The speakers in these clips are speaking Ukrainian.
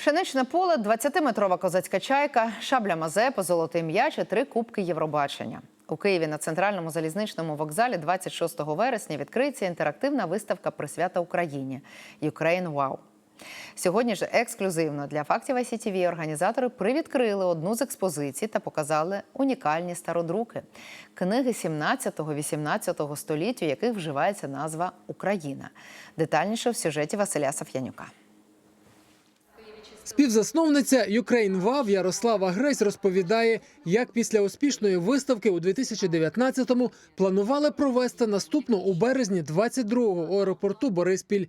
Пшеничне поле, 20-метрова козацька чайка, шабля Мазепа, золотий м'яч і три кубки Євробачення. У Києві на центральному залізничному вокзалі 26 вересня відкриється інтерактивна виставка присвята Україні Ukraine Wow. Сьогодні ж ексклюзивно для фактів ICTV організатори привідкрили одну з експозицій та показали унікальні стародруки книги 17-18 століття, яких вживається назва Україна. Детальніше в сюжеті Василя Саф'янюка. Співзасновниця Ukraine WOW Ярослава Гресь розповідає, як після успішної виставки у 2019-му планували провести наступну у березні 22-го у аеропорту Бориспіль.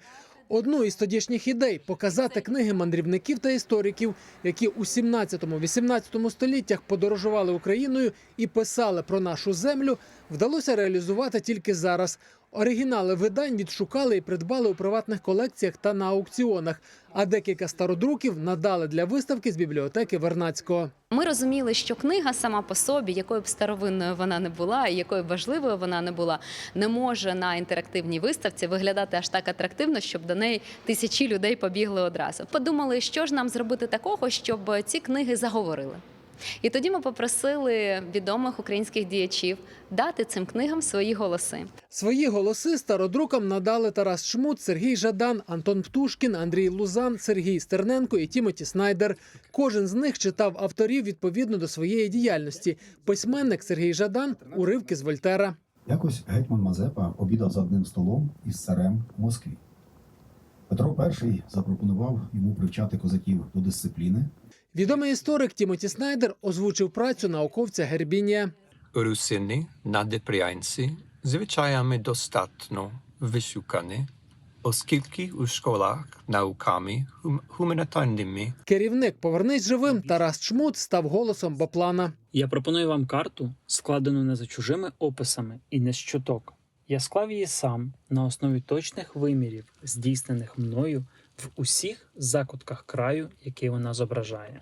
Одну із тодішніх ідей показати книги мандрівників та істориків, які у 17-18 століттях подорожували Україною і писали про нашу землю, вдалося реалізувати тільки зараз. Оригінали видань відшукали і придбали у приватних колекціях та на аукціонах, а декілька стародруків надали для виставки з бібліотеки Вернацького. Ми розуміли, що книга сама по собі, якою б старовинною вона не була, і якою б важливою вона не була, не може на інтерактивній виставці виглядати аж так атрактивно, щоб до неї тисячі людей побігли одразу. Подумали, що ж нам зробити такого, щоб ці книги заговорили. І тоді ми попросили відомих українських діячів дати цим книгам свої голоси. Свої голоси стародрукам надали Тарас Шмут, Сергій Жадан, Антон Птушкін, Андрій Лузан, Сергій Стерненко і Тімоті Снайдер. Кожен з них читав авторів відповідно до своєї діяльності. Письменник Сергій Жадан уривки з Вольтера. Якось гетьман Мазепа обідав за одним столом із царем в Москві. Петро І запропонував йому привчати козаків до дисципліни, Відомий історик Тімоті Снайдер озвучив працю науковця Гербінія. Русини на Депріянці звичаями достатньо вишукані, оскільки у школах науками хум- гуманітарними Керівник Повернись живим Тарас Чмут став голосом Боплана. Я пропоную вам карту, складену не за чужими описами і не з чуток. Я склав її сам на основі точних вимірів, здійснених мною в усіх закутках краю, який вона зображає.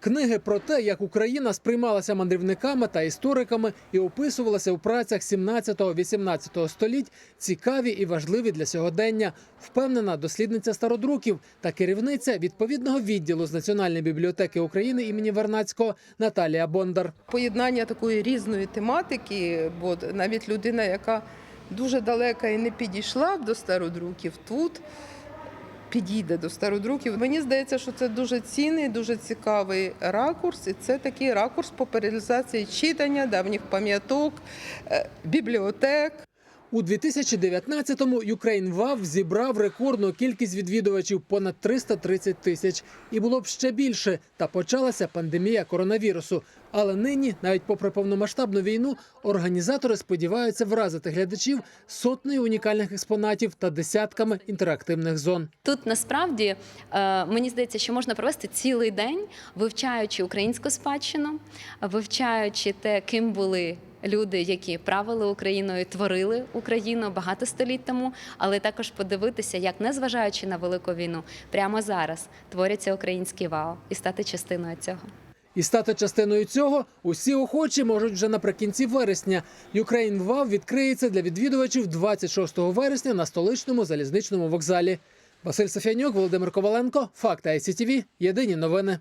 Книги про те, як Україна сприймалася мандрівниками та істориками і описувалася у працях 17-18 століть, цікаві і важливі для сьогодення, впевнена дослідниця стародруків та керівниця відповідного відділу з Національної бібліотеки України імені Вернацького Наталія Бондар. поєднання такої різної тематики, бо навіть людина, яка дуже далека і не підійшла до стародруків, тут підійде до стародруків. Мені здається, що це дуже цінний, дуже цікавий ракурс, і це такий ракурс популяризації читання, давніх пам'яток, е, бібліотек. У 2019-му Ukraine WOW зібрав рекордну кількість відвідувачів понад 330 тисяч. І було б ще більше. Та почалася пандемія коронавірусу. Але нині, навіть попри повномасштабну війну, організатори сподіваються вразити глядачів сотнею унікальних експонатів та десятками інтерактивних зон. Тут насправді е, мені здається, що можна провести цілий день, вивчаючи українську спадщину, вивчаючи те, ким були. Люди, які правили Україною, творили Україну багато століть тому, але також подивитися, як незважаючи на велику війну, прямо зараз творяться українські ВАО і стати частиною цього. І стати частиною цього усі охочі можуть вже наприкінці вересня. Ukraine WOW відкриється для відвідувачів 26 вересня на столичному залізничному вокзалі. Василь Софіанюк, Володимир Коваленко, Факти ICTV. Єдині новини.